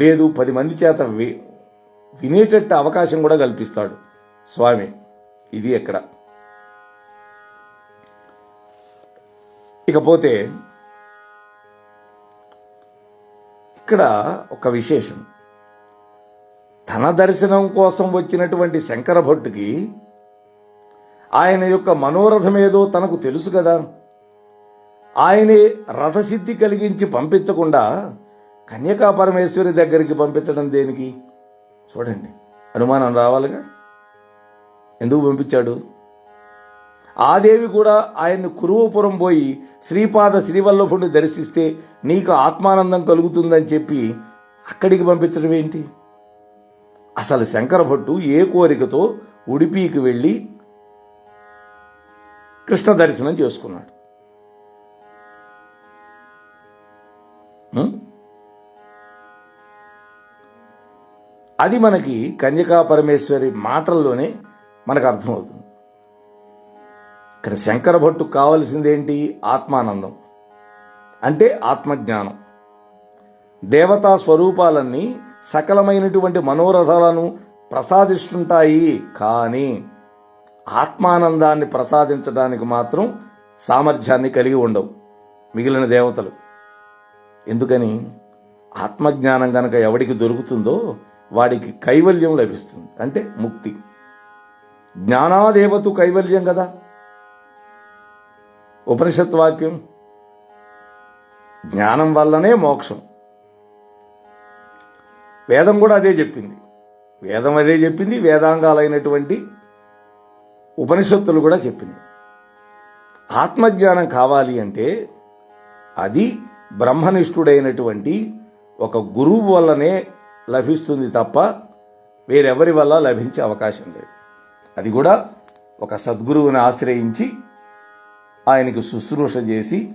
లేదు పది మంది చేత వి- వినేటట్టు అవకాశం కూడా కల్పిస్తాడు. స్వామి ఇది ఎక్కడ? ఇకపోతే ఇక్కడ ఒక విశేషం. తన దర్శనం కోసం వచ్చినటువంటి శంకర భట్టుకి ఆయన యొక్క మనోరథం ఏదో తనకు తెలుసు కదా. ఆయనే రథసిద్ధి కలిగించి పంపించకుండా కన్యకా పరమేశ్వరి దగ్గరికి పంపించడం దేనికి? చూడండి. అనుమానం రావాలిగా? ఎందుకు పంపించాడు? ఆ దేవి కూడా ఆయన్ని కురువపురం పోయి శ్రీపాద శ్రీవల్లభుడిని దర్శిస్తే నీకు ఆత్మానందం కలుగుతుందని చెప్పి అక్కడికి పంపించడం ఏంటి? అసలు శంకర భట్టు ఏ కోరికతో ఉడిపికి వెళ్ళి కృష్ణ దర్శనం చేసుకున్నాడు. అది మనకి కన్యకా పరమేశ్వరి మాటల్లోనే మనకు అర్థమవుతుంది. ఇక్కడ శంకర భట్టు కావలసిందేంటి? ఆత్మానందం. అంటే ఆత్మజ్ఞానం. దేవతా స్వరూపాలన్నీ సకలమైనటువంటి మనోరథాలను ప్రసాదిస్తుంటాయి. కానీ ఆత్మానందాన్ని ప్రసాదించడానికి మాత్రం సామర్థ్యాన్ని కలిగి ఉండవు మిగిలిన దేవతలు. ఎందుకని? ఆత్మజ్ఞానం కనుక ఎవడికి దొరుకుతుందో వాడికి కైవల్యం లభిస్తుంది. అంటే ముక్తి. జ్ఞానాదేవతు కైవల్యం కదా? ఉపనిషత్ వాక్యం జ్ఞానం వల్లనే మోక్షం. వేదం కూడా అదే చెప్పింది. వేదం అదే చెప్పింది వేదాంగాలైనటువంటి ఉపనిషత్తులు కూడా చెప్పింది. ఆత్మజ్ఞానం కావాలి అంటే అది బ్రహ్మనిష్ఠుడైనటువంటి ఒక గురువు వల్లనే లభిస్తుంది తప్ప వేరెవరి వల్ల లభించే అవకాశం లేదు. అది కూడా ఒక సద్గురువుని ఆశ్రయించి ఆయనకు శుశ్రూష చేసి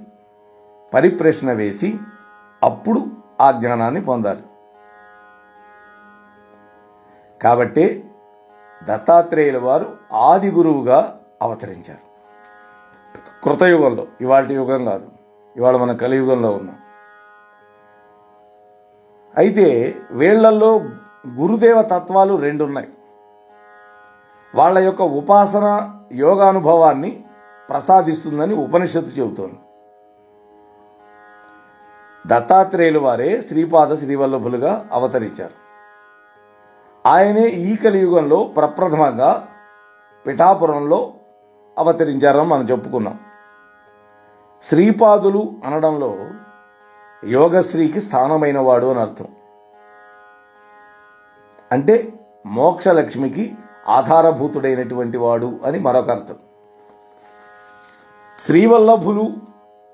పరిప్రశ్న వేసి అప్పుడు ఆ జ్ఞానాన్ని పొందాలి. కాబట్టే దత్తాత్రేయుల వారు ఆది గురువుగా అవతరించారు. కృతయుగంలో ఇవాళ యుగం కాదు. ఇవాళ మన కలియుగంలో ఉన్నాం. అయితే వీళ్ళలో గురుదేవ తత్వాలు రెండున్నాయి. వాళ్ళ యొక్క ఉపాసన యోగానుభవాన్ని ప్రసాదిస్తుందని ఉపనిషత్తు చెబుతోంది. దత్తాత్రేయులు వారే శ్రీపాద శ్రీవల్లభులుగా అవతరించారు. ఆయనే ఈ కలియుగంలో ప్రప్రథమంగా పిఠాపురంలో అవతరించారని మనం చెప్పుకున్నాం. శ్రీపాదులు అనడంలో యోగశ్రీకి స్థానమైన వాడు అని అర్థం. అంటే మోక్షలక్ష్మికి ఆధారభూతుడైనటువంటి వాడు అని మరొక అర్థం. శ్రీవల్లభులు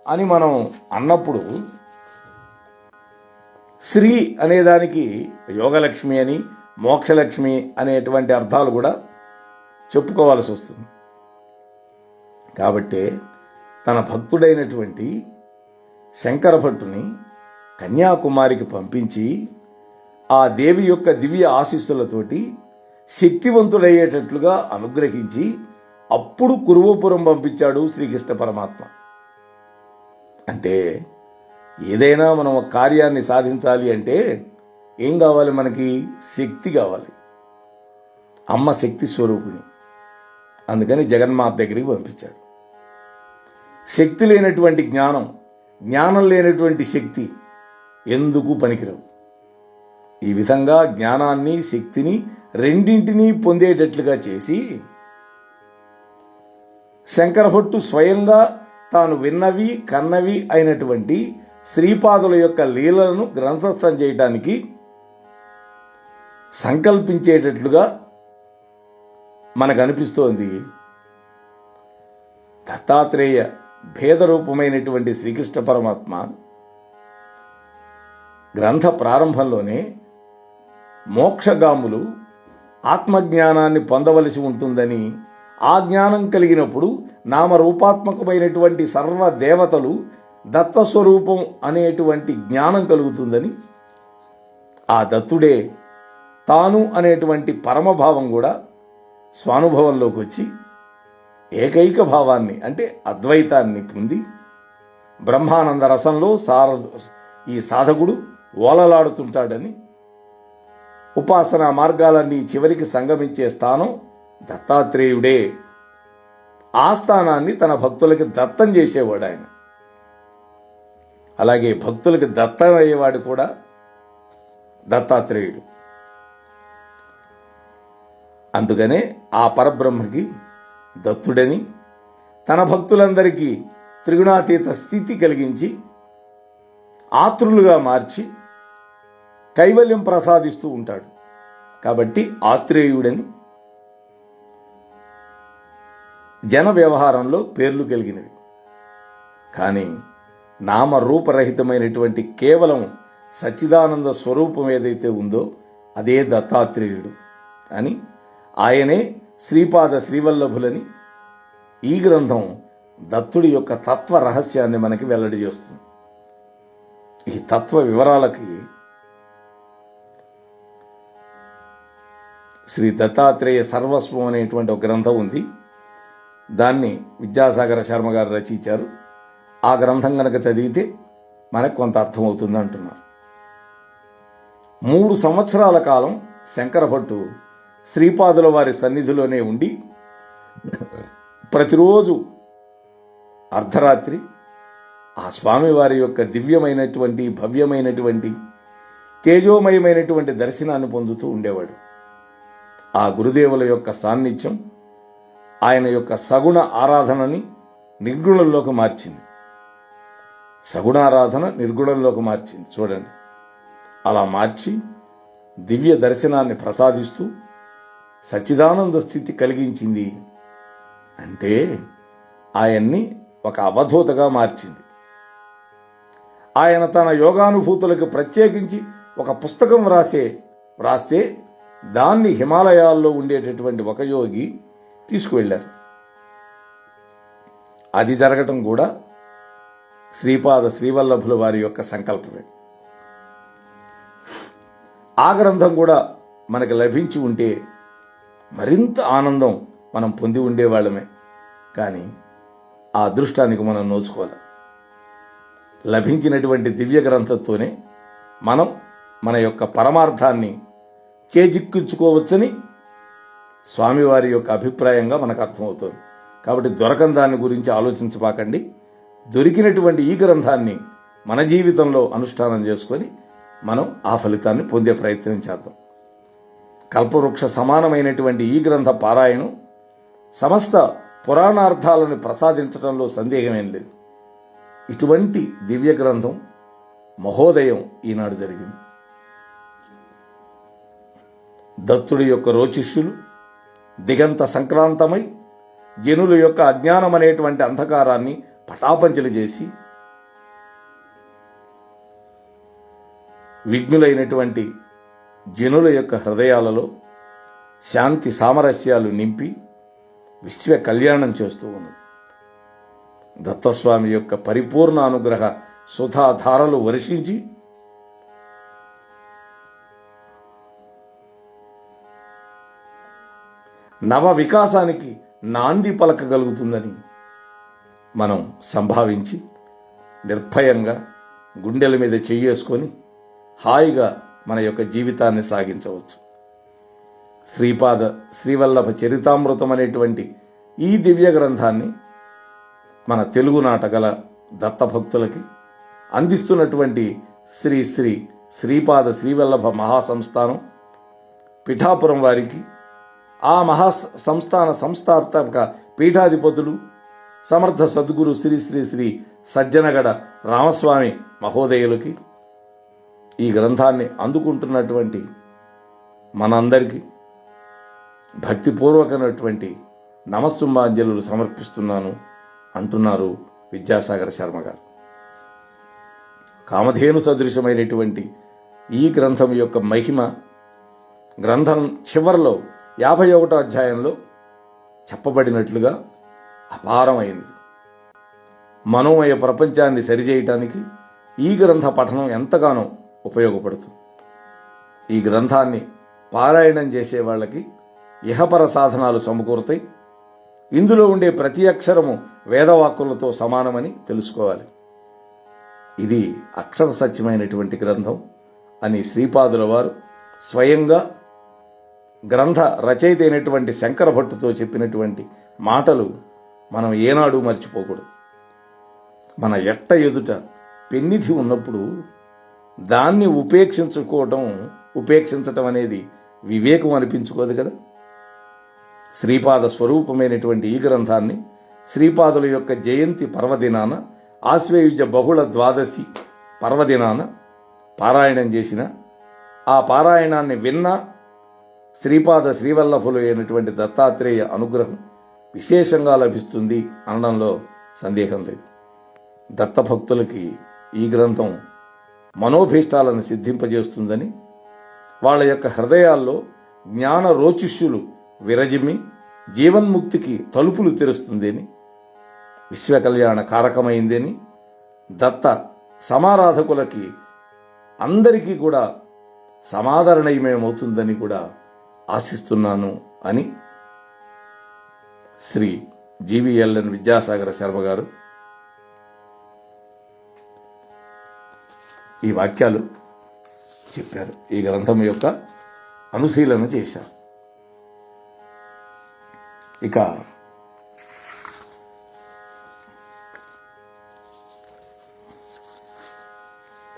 అని మనం అన్నప్పుడు శ్రీ అనేదానికి యోగలక్ష్మి అని మోక్షలక్ష్మి అనేటువంటి అర్థాలు కూడా చెప్పుకోవాల్సి వస్తుంది. కాబట్టే తన భక్తుడైనటువంటి శంకర భట్టుని కన్యాకుమారికి పంపించి ఆ దేవి యొక్క దివ్య ఆశీస్సులతోటి శక్తివంతుడయ్యేటట్లుగా అనుగ్రహించి అప్పుడు కురువపురం పంపించాడు శ్రీకృష్ణ పరమాత్మ. అంటే ఏదైనా మనం ఒక కార్యాన్ని సాధించాలి అంటే ఏం కావాలి మనకి? శక్తి కావాలి. అమ్మ శక్తి స్వరూపిణి. అందుకని జగన్మాత దగ్గరికి పంపించాడు. శక్తి లేనటువంటి జ్ఞానం జ్ఞానం లేనటువంటి శక్తి ఎందుకు పనికిరావు? ఈ విధంగా జ్ఞానాన్ని శక్తిని రెండింటినీ పొందేటట్లుగా చేసి శంకరభట్టు స్వయంగా తాను విన్నవి కన్నవి అయినటువంటి శ్రీపాదుల యొక్క లీలలను గ్రంథస్థం చేయడానికి సంకల్పించేటట్లుగా మనకు అనిపిస్తోంది. దత్తాత్రేయ భేదరూపమైనటువంటి శ్రీకృష్ణ పరమాత్మ గ్రంథ ప్రారంభంలోనే మోక్షగాములు ఆత్మజ్ఞానాన్ని పొందవలసి ఉంటుందని ఆ జ్ఞానం కలిగినప్పుడు నామరూపాత్మకమైనటువంటి సర్వ దేవతలు దత్తస్వరూపం అనేటువంటి జ్ఞానం కలుగుతుందని ఆ దత్తుడే తాను అనేటువంటి పరమభావం కూడా స్వానుభవంలోకి వచ్చి ఏకైక భావాన్ని అంటే అద్వైతాన్ని పొంది బ్రహ్మానంద రసంలో సార ఈ సాధకుడు ఓలలాడుతుంటాడని ఉపాసన మార్గాలన్నీ చివరికి సంగమించే స్థానం దత్తాత్రేయుడే. ఆ స్థానాన్ని తన భక్తులకి దత్తం చేసేవాడు ఆయన. అలాగే భక్తులకి దత్తం అయ్యేవాడు కూడా దత్తాత్రేయుడు. అందుకనే ఆ పరబ్రహ్మకి దత్తుడని తన భక్తులందరికీ త్రిగుణాతీత స్థితి కలిగించి ఆత్రులుగా మార్చి కైవల్యం ప్రసాదిస్తూ ఉంటాడు. కాబట్టి ఆత్రేయుడని జన వ్యవహారంలో పేర్లు కలిగినవి. కానీ నామరూపరహితమైనటువంటి కేవలం సచ్చిదానంద స్వరూపం ఏదైతే ఉందో అదే దత్తాత్రేయుడు అని ఆయనే శ్రీపాద శ్రీవల్లభులని ఈ గ్రంథం దత్తుడి యొక్క తత్వ రహస్యాన్ని మనకి వెల్లడి చేస్తుంది. ఈ తత్వ వివరాలకి శ్రీ దత్తాత్రేయ సర్వస్వం అనేటువంటి ఒక గ్రంథం ఉంది. దాన్ని విద్యాసాగర శర్మ గారు రచించారు. ఆ గ్రంథం కనుక చదివితే మనకు కొంత అర్థమవుతుంది అంటున్నారు మూడు సంవత్సరాల కాలం శంకర భట్టు శ్రీపాదుల వారి సన్నిధిలోనే ఉండి ప్రతిరోజు అర్ధరాత్రి ఆ స్వామివారి యొక్క దివ్యమైనటువంటి భవ్యమైనటువంటి తేజోమయమైనటువంటి దర్శనాన్ని పొందుతూ ఉండేవాడు. ఆ గురుదేవుల యొక్క సాన్నిధ్యం ఆయన యొక్క సగుణ ఆరాధనని నిర్గుణంలోకి మార్చింది. సగుణారాధన నిర్గుణంలోకి మార్చింది. చూడండి. అలా మార్చి దివ్య దర్శనాన్ని ప్రసాదిస్తూ సచ్చిదానంద స్థితి కలిగించింది అంటే ఆయన్ని ఒక అవధూతగా మార్చింది. ఆయన తన యోగానుభూతులకు ప్రత్యేకించి ఒక పుస్తకం వ్రాసే వ్రాస్తే దాన్ని హిమాలయాల్లో ఉండేటటువంటి ఒక యోగి తీసుకువెళ్ళారు. అది జరగటం కూడా శ్రీపాద శ్రీవల్లభుల వారి యొక్క సంకల్పమే. ఆ గ్రంథం కూడా మనకు లభించి ఉంటే మరింత ఆనందం మనం పొంది ఉండేవాళ్ళమే. కానీ ఆ అదృష్టానికి మనం నోచుకోవాలి. లభించినటువంటి దివ్య గ్రంథంతోనే మనం మన యొక్క పరమార్థాన్ని చేజిక్కించుకోవచ్చని స్వామివారి యొక్క అభిప్రాయంగా మనకు అర్థమవుతుంది. కాబట్టి దొరకని దాని గురించి ఆలోచించబాకండి. దొరికినటువంటి ఈ గ్రంథాన్ని మన జీవితంలో అనుష్ఠానం చేసుకొని మనం ఆ ఫలితాన్ని పొందే ప్రయత్నం చేద్దాం. కల్పవృక్ష సమానమైనటువంటి ఈ గ్రంథ పారాయణం సమస్త పురాణార్థాలను ప్రసాదించడంలో సందేహమేం లేదు. ఇటువంటి దివ్య గ్రంథం మహోదయం ఈనాడు జరిగింది. దత్తుడి యొక్క రోచిష్యులు దిగంత సంక్రాంతమై జనుల యొక్క అజ్ఞానం అనేటువంటి అంధకారాన్ని పటాపంచలు చేసి విఘ్నులైనటువంటి జనుల యొక్క హృదయాలలో శాంతి సామరస్యాలు నింపి విశ్వ కళ్యాణం చేస్తూ ఉన్నది. దత్తస్వామి యొక్క పరిపూర్ణ అనుగ్రహ సుధాధారలు వర్షించి నవ వికాసానికి నాంది పలకగలుగుతుందని మనం సంభావించి నిర్భయంగా గుండెల మీద చెయ్యేసుకొని హాయిగా మన యొక్క జీవితాన్ని సాగించవచ్చు. శ్రీపాద శ్రీవల్లభ చరితామృతం అనేటువంటి ఈ దివ్య గ్రంథాన్ని మన తెలుగు నాటగల దత్తభక్తులకి అందిస్తున్నటువంటి శ్రీ శ్రీ శ్రీపాద శ్రీవల్లభ మహాసంస్థానం పిఠాపురం వారికి ఆ మహా సంస్థాన సంస్థాపక పీఠాధిపతులు సమర్థ సద్గురు శ్రీ శ్రీ శ్రీ సజ్జనగడ రామస్వామి మహోదయులకి ఈ గ్రంథాన్ని అందుకుంటున్నటువంటి మనందరికీ భక్తిపూర్వకమైనటువంటి నమస్సుంబాంజలు సమర్పిస్తున్నాను అంటున్నారు విద్యాసాగర్ శర్మ గారు. కామధేను సదృశమైనటువంటి ఈ గ్రంథం యొక్క మహిమ గ్రంథం చివరిలో యాభై ఒకటో అధ్యాయంలో చెప్పబడినట్లుగా అపారమైంది. మనోమయ ప్రపంచాన్ని సరిచేయటానికి ఈ గ్రంథ పఠనం ఎంతగానో ఉపయోగపడుతుంది. ఈ గ్రంథాన్ని పారాయణం చేసే వాళ్ళకి ఇహపర సాధనాలు సమకూరుతాయి. ఇందులో ఉండే ప్రతి అక్షరము వేదవాక్కులతో సమానమని తెలుసుకోవాలి. ఇది అక్షర సత్యమైనటువంటి గ్రంథం అని శ్రీపాదుల వారు స్వయంగా గ్రంథ రచయిత అయినటువంటి శంకర భట్టుతో చెప్పినటువంటి మాటలు మనం ఏనాడు మర్చిపోకూడదు. మన ఎట్ట ఎదుట పెన్నిధి ఉన్నప్పుడు దాన్ని ఉపేక్షించుకోవటం ఉపేక్షించటం అనేది వివేకం అనిపించుకోదు కదా? శ్రీపాద స్వరూపమైనటువంటి ఈ గ్రంథాన్ని శ్రీపాదుల యొక్క జయంతి పర్వదినాన ఆశ్వేయుజ బహుళ ద్వాదశి పర్వదినాన పారాయణం చేసిన ఆ పారాయణాన్ని విన్న శ్రీపాద శ్రీవల్లభులు అయినటువంటి దత్తాత్రేయ అనుగ్రహం విశేషంగా లభిస్తుంది అనడంలో సందేహం లేదు. దత్తభక్తులకి ఈ గ్రంథం మనోభీష్టాలను సిద్ధింపజేస్తుందని వాళ్ళ యొక్క హృదయాల్లో జ్ఞాన రోచిష్యులు విరజిమ్మి జీవన్ముక్తికి తలుపులు తెరుస్తుందని విశ్వకళ్యాణ కారకమైందని దత్త సమారాధకులకి అందరికీ కూడా సమాదరణయమేమవుతుందని కూడా ఆశిస్తున్నాను అని శ్రీ జీవీఎల్ఎన్ విద్యాసాగర శర్మ గారు ఈ వాక్యాలు చెప్పారు. ఈ గ్రంథం యొక్క అనుశీలన చేశారు. ఇక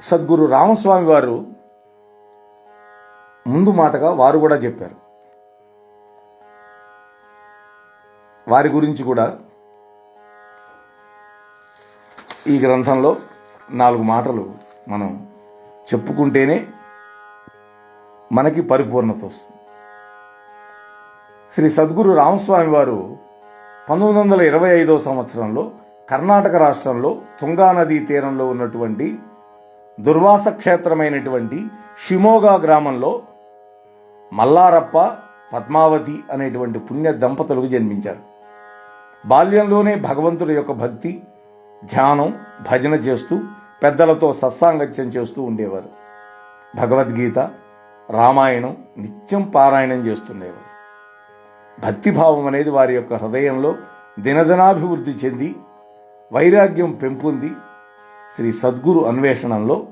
సద్గురు రామస్వామి వారు ముందు మాటగా వారు కూడా చెప్పారు. వారి గురించి కూడా ఈ గ్రంథంలో నాలుగు మాటలు మనం చెప్పుకుంటేనే మనకి పరిపూర్ణత వస్తుంది. శ్రీ సద్గురు రామస్వామి వారు పంతొమ్మిది వందల ఇరవై ఐదో సంవత్సరంలో కర్ణాటక రాష్ట్రంలో తుంగా నదీ తీరంలో ఉన్నటువంటి దుర్వాస క్షేత్రమైనటువంటి షిమోగా గ్రామంలో మల్లారప్ప పద్మావతి అనేటువంటి పుణ్య దంపతులకు జన్మించారు. బాల్యంలోనే భగవంతుడి యొక్క భక్తి ధ్యానం భజన చేస్తూ పెద్దలతో సత్సాంగత్యం చేస్తూ ఉండేవారు. భగవద్గీత రామాయణం నిత్యం పారాయణం చేస్తుండేవారు. భక్తిభావం అనేది వారి యొక్క హృదయంలో దినదినాభివృద్ధి చెంది వైరాగ్యం పెంపొంది. శ్రీ సద్గురు అన్వేషణంలో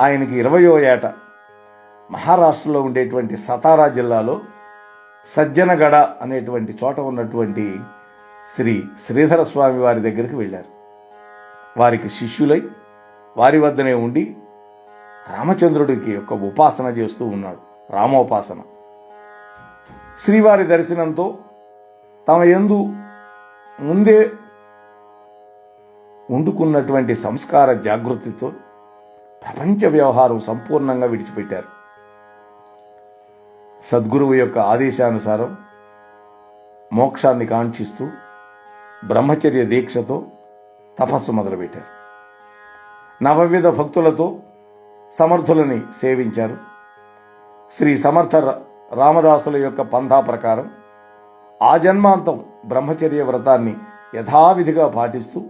ఆయనకి ఇరవయో ఏట మహారాష్ట్రలో ఉండేటువంటి సతారా జిల్లాలో సజ్జనగడ అనేటువంటి చోట ఉన్నటువంటి శ్రీ శ్రీధర స్వామి వారి దగ్గరికి వెళ్ళారు. వారికి శిష్యులై వారి వద్దనే ఉండి రామచంద్రుడికి యొక్క ఉపాసన చేస్తూ ఉన్నాడు. రామోపాసన. శ్రీవారి దర్శనంతో తమ యందు ముందే వండుకున్నటువంటి సంస్కార జాగృతితో ప్రపంచ వ్యవహారం సంపూర్ణంగా విడిచిపెట్టారు. సద్గురువు యొక్క ఆదేశానుసారం మోక్షాన్ని కాంక్షిస్తూ బ్రహ్మచర్య దీక్షతో తపస్సు మొదలుపెట్టారు. నవవిధ భక్తులతో సమర్థులని సేవించారు. శ్రీ సమర్థ రామదాసుల యొక్క పంథా ప్రకారం ఆ జన్మాంతం బ్రహ్మచర్య వ్రతాన్ని యథావిధిగా పాటిస్తూ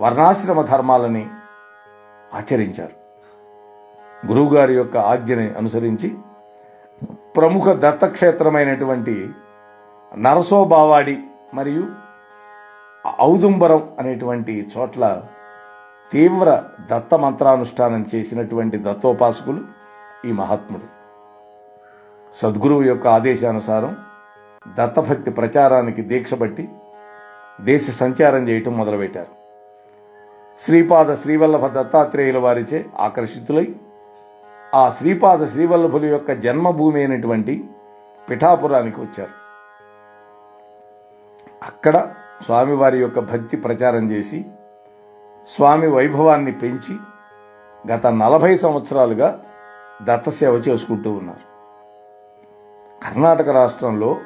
వర్ణాశ్రమ ధర్మాలని ఆచరించారు. గురువుగారి యొక్క ఆజ్ఞని అనుసరించి ప్రముఖ దత్తక్షేత్రమైనటువంటి నరసోబావాడి మరియు ఔదుంబరం అనేటువంటి చోట్ల తీవ్ర దత్త మంత్రానుష్ఠానం చేసినటువంటి దత్తోపాసకులు ఈ మహాత్ముడు. సద్గురువు యొక్క ఆదేశానుసారం దత్తభక్తి ప్రచారానికి దీక్ష బట్టి దేశ సంచారం చేయటం మొదలుపెట్టారు. శ్రీపాద శ్రీవల్లభ దత్తాత్రేయుల వారిచే ఆకర్షితులై ఆ శ్రీపాద శ్రీవల్లభుల యొక్క జన్మభూమి అయినటువంటి పిఠాపురానికి వచ్చారు. అక్కడ స్వామివారి యొక్క భక్తి ప్రచారం చేసి స్వామి వైభవాన్ని పెంచి గత నలభై సంవత్సరాలుగా దత్తసేవ చేసుకుంటూ ఉన్నారు. కర్ణాటక రాష్ట్రంలో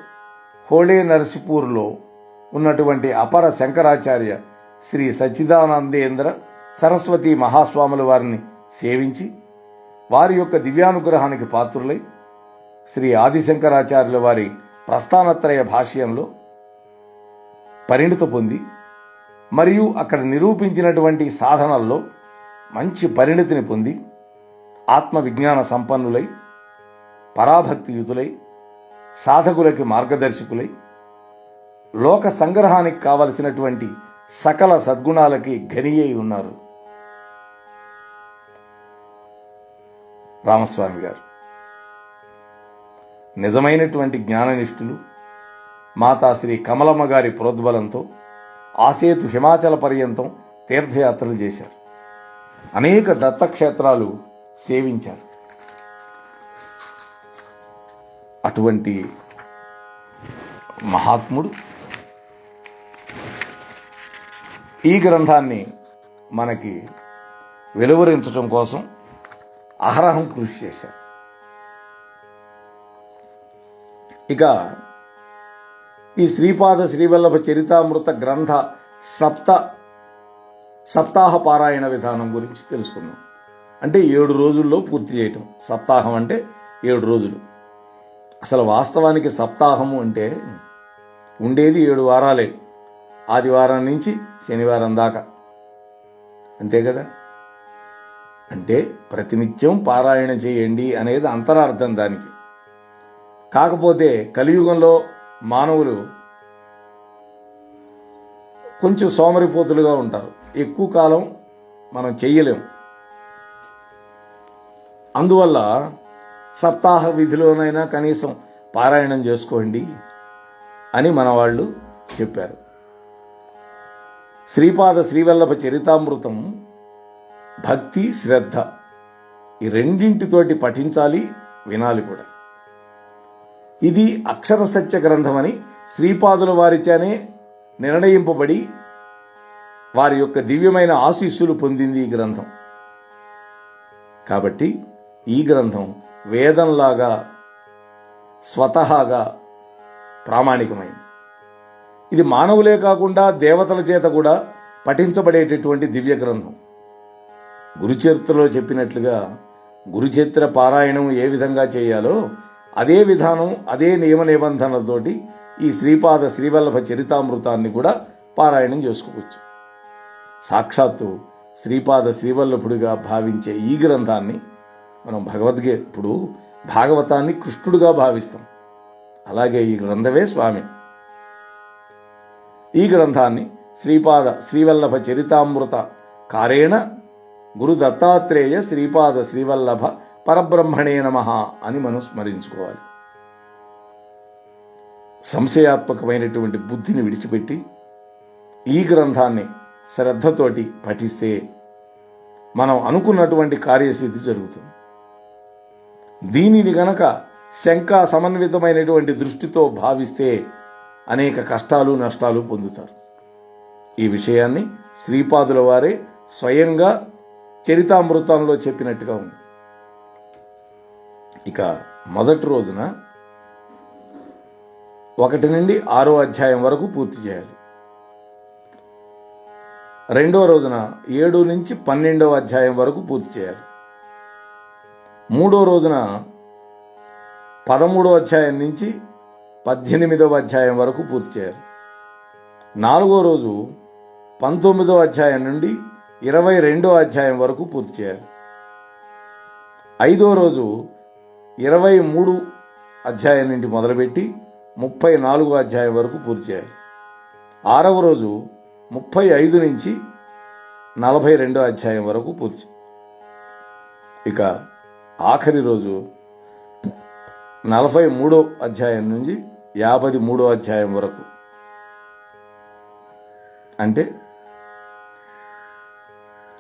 హోళే నరసిపూర్లో ఉన్నటువంటి అపర శంకరాచార్య శ్రీ సచ్చిదానందేంద్ర సరస్వతి మహాస్వాముల వారిని సేవించి వారి యొక్క దివ్యానుగ్రహానికి పాత్రులై శ్రీ ఆదిశంకరాచార్యుల వారి ప్రస్థానత్రయ భాష్యంలో పరిణిత పొంది మరియు అక్కడ నిరూపించినటువంటి సాధనల్లో మంచి పరిణతిని పొంది ఆత్మవిజ్ఞాన సంపన్నులై పరాభక్తియుతులై సాధకులకి మార్గదర్శకులై లోక సంగ్రహానికి కావలసినటువంటి సకల సద్గుణాలకి గని అయి ఉన్నారు. రామస్వామి గారు నిజమైనటువంటి జ్ఞాననిష్ఠులు మాతా శ్రీ కమలమ్మ గారి ప్రోద్బలంతో ఆసేతు హిమాచల పర్యంతం తీర్థయాత్రలు చేశారు. అనేక దత్తక్షేత్రాలు సేవించారు. అటువంటి మహాత్ముడు ఈ గ్రంథాన్ని మనకి వెలువరించడం కోసం అహరహం కృషి చేశారు. ఇక ఈ శ్రీపాద శ్రీవల్లభ చరితామృత గ్రంథ సప్త సప్తాహ పారాయణ విధానం గురించి తెలుసుకుందాం. అంటే ఏడు రోజుల్లో పూర్తి చేయటం. సప్తాహం అంటే ఏడు రోజులు. అసలు వాస్తవానికి సప్తాహము అంటే ఉండేది ఏడు వారాలే. ఆదివారం నుంచి శనివారం దాకా. అంతే కదా? అంటే ప్రతినిత్యం పారాయణ చేయండి అనేది అంతరార్థం దానికి. కాకపోతే కలియుగంలో మానవులు కొంచెం సోమరిపోతులుగా ఉంటారు. ఎక్కువ కాలం మనం చెయ్యలేం. అందువల్ల సప్తాహ విధిలోనైనా కనీసం పారాయణం చేసుకోండి అని మన వాళ్ళు చెప్పారు. శ్రీపాద శ్రీవల్లభ చరితామృతం భక్తి శ్రద్ధ ఈ రెండింటితోటి పఠించాలి వినాలి కూడా. ఇది అక్షర సత్య గ్రంథమని శ్రీపాదుల వారిచానే నిర్ణయింపబడి వారి యొక్క దివ్యమైన ఆశీస్సులు పొందింది ఈ గ్రంథం. కాబట్టి ఈ గ్రంథం వేదంలాగా స్వతహాగా ప్రామాణికమైంది. ఇది మానవులే కాకుండా దేవతల చేత కూడా పఠించబడేటటువంటి దివ్య గ్రంథం. గురుచరిత్రలో చెప్పినట్లుగా గురుచరిత్ర పారాయణం ఏ విధంగా చేయాలో అదే విధానం అదే నియమ నిబంధనలతోటి ఈ శ్రీపాద శ్రీవల్లభ చరితామృతాన్ని కూడా పారాయణం చేసుకోవచ్చు. సాక్షాత్తు శ్రీపాద శ్రీవల్లభుడిగా భావించే ఈ గ్రంథాన్ని మనం భగవద్గీత ఇప్పుడు భాగవతాన్ని కృష్ణుడుగా భావిస్తాం. అలాగే ఈ గ్రంథమే స్వామి. ఈ గ్రంథాన్ని శ్రీపాద శ్రీవల్లభ చరితామృత కారేణ గురు దత్తాత్రేయ శ్రీపాద శ్రీవల్లభ పరబ్రహ్మణే నమ అని మనం స్మరించుకోవాలి. సంశయాత్మకమైనటువంటి బుద్ధిని విడిచిపెట్టి ఈ గ్రంథాన్ని శ్రద్ధతోటి పఠిస్తే మనం అనుకున్నటువంటి కార్యసిద్ధి జరుగుతుంది. దీనిని గనక శంకా సమన్వితమైనటువంటి దృష్టితో భావిస్తే అనేక కష్టాలు నష్టాలు పొందుతారు. ఈ విషయాన్ని శ్రీపాదుల వారే స్వయంగా చరితామృతంలో చెప్పినట్టుగా ఉంది. ఇక మొదటి రోజున ఒకటి నుండి ఆరో అధ్యాయం వరకు పూర్తి చేయాలి. రెండవ రోజున ఏడు నుంచి పన్నెండవ అధ్యాయం వరకు పూర్తి చేయాలి. మూడో రోజున పదమూడో అధ్యాయం నుంచి పద్దెనిమిదవ అధ్యాయం వరకు పూర్తి చేయాలి. నాలుగో రోజు పంతొమ్మిదో అధ్యాయం నుండి ఇరవై రెండో అధ్యాయం వరకు పూర్తి చేయాలి. ఐదో రోజు ఇరవై మూడు అధ్యాయం నుండి మొదలుపెట్టి ముప్పై నాలుగు అధ్యాయం వరకు పూర్తి ఆరవ రోజు ముప్పై ఐదు నుంచి నలభై రెండో అధ్యాయం వరకు పూర్తి. ఇక ఆఖరి రోజు నలభై మూడో అధ్యాయం నుంచి యాభై మూడో అధ్యాయం వరకు. అంటే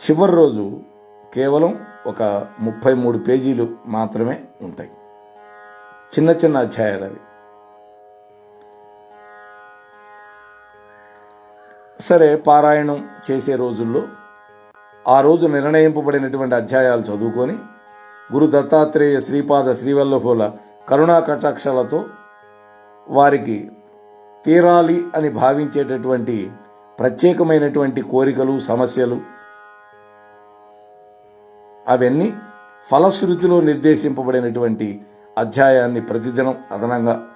చివరి రోజు కేవలం ఒక ముప్పై మూడు పేజీలు మాత్రమే ఉంటాయి. చిన్న చిన్న అధ్యాయాలు అవి. సరే పారాయణం చేసే రోజుల్లో ఆ రోజు నిర్ణయింపబడినటువంటి అధ్యాయాలు చదువుకొని గురు దత్తాత్రేయ శ్రీపాద శ్రీవల్లభుల కరుణా కటాక్షలతో వారికి తీరాలి అని భావించేటటువంటి ప్రత్యేకమైనటువంటి కోరికలు సమస్యలు అవన్నీ ఫలశ్రుతిలో నిర్దేశింపబడినటువంటి అధ్యాయాన్ని ప్రతిదినం అదనంగా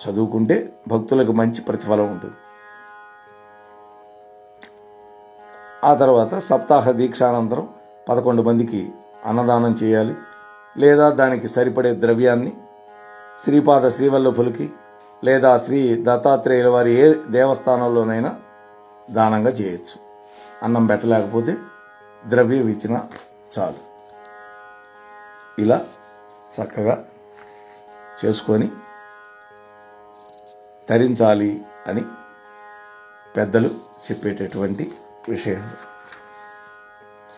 చదువుకుంటే భక్తులకు మంచి ప్రతిఫలం ఉంటుంది. ఆ తర్వాత సప్తాహ దీక్షానంతరం పదకొండు మందికి అన్నదానం చేయాలి. లేదా దానికి సరిపడే ద్రవ్యాన్ని శ్రీపాద శ్రీవల్లభులకి లేదా శ్రీ దత్తాత్రేయుల వారి ఏ దేవస్థానంలోనైనా దానంగా చేయొచ్చు. అన్నం పెట్టలేకపోతే ద్రవ్యం ఇచ్చినా చాలు. ఇలా చక్కగా చేసుకొని తరించాలి అని పెద్దలు చెప్పేటటువంటి విషయాలు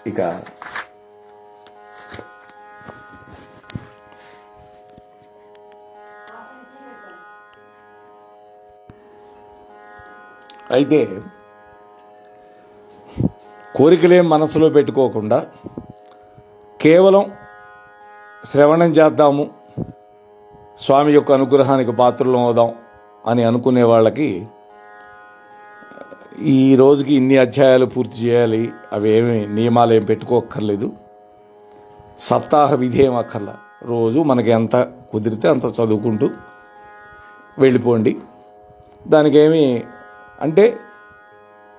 ఇక అయితే కోరికలేం మనసులో పెట్టుకోకుండా కేవలం శ్రవణం చేద్దాము. స్వామి యొక్క అనుగ్రహానికి పాత్రలు అవుదాం అని అనుకునే వాళ్ళకి ఈ రోజుకి ఇన్ని అధ్యాయాలు పూర్తి చేయాలి. అవి ఏమి నియమాలు ఏం పెట్టుకోక్కర్లేదు. సప్తాహ విధి ఏం అక్కర్లా. రోజు మనకి ఎంత కుదిరితే అంత చదువుకుంటూ వెళ్ళిపోండి. దానికేమి అంటే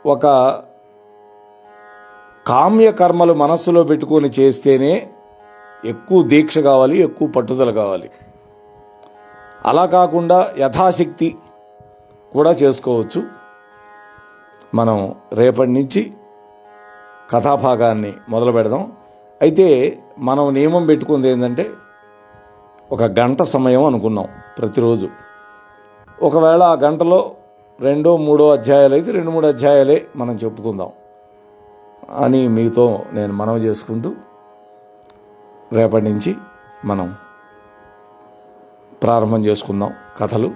ఒక కామ్య కర్మలు మనస్సులో పెట్టుకొని చేస్తేనే ఎక్కువ దీక్ష కావాలి ఎక్కువ పట్టుదల కావాలి. అలా కాకుండా యథాశక్తి కూడా చేసుకోవచ్చు. మనం రేపటి నుంచి కథాభాగాన్ని మొదలు పెడదాం. అయితే మనం నియమం పెట్టుకుంది ఏంటంటే ఒక గంట సమయం అనుకున్నాం ప్రతిరోజు. ఒకవేళ ఆ గంటలో రెండో మూడో అధ్యాయాలు అయితే రెండు మూడు అధ్యాయాలే మనం చెప్పుకుందాం. అని మీతో నేను మనవి చేసుకుంటూ రేపటి నుంచి మనం ప్రారంభం చేసుకుందాం కథలు.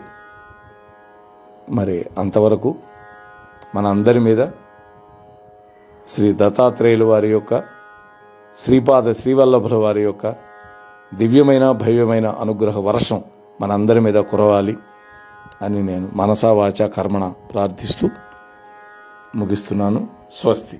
మరి అంతవరకు మన అందరి మీద శ్రీ దత్తాత్రేయుల వారి యొక్క శ్రీపాద శ్రీవల్లభుల వారి యొక్క దివ్యమైన భవ్యమైన అనుగ్రహ వర్షం మనందరి మీద కురవాలి అని నేను మనసా వాచ కర్మణ ప్రార్థిస్తూ ముగిస్తున్నాను. స్వస్తి.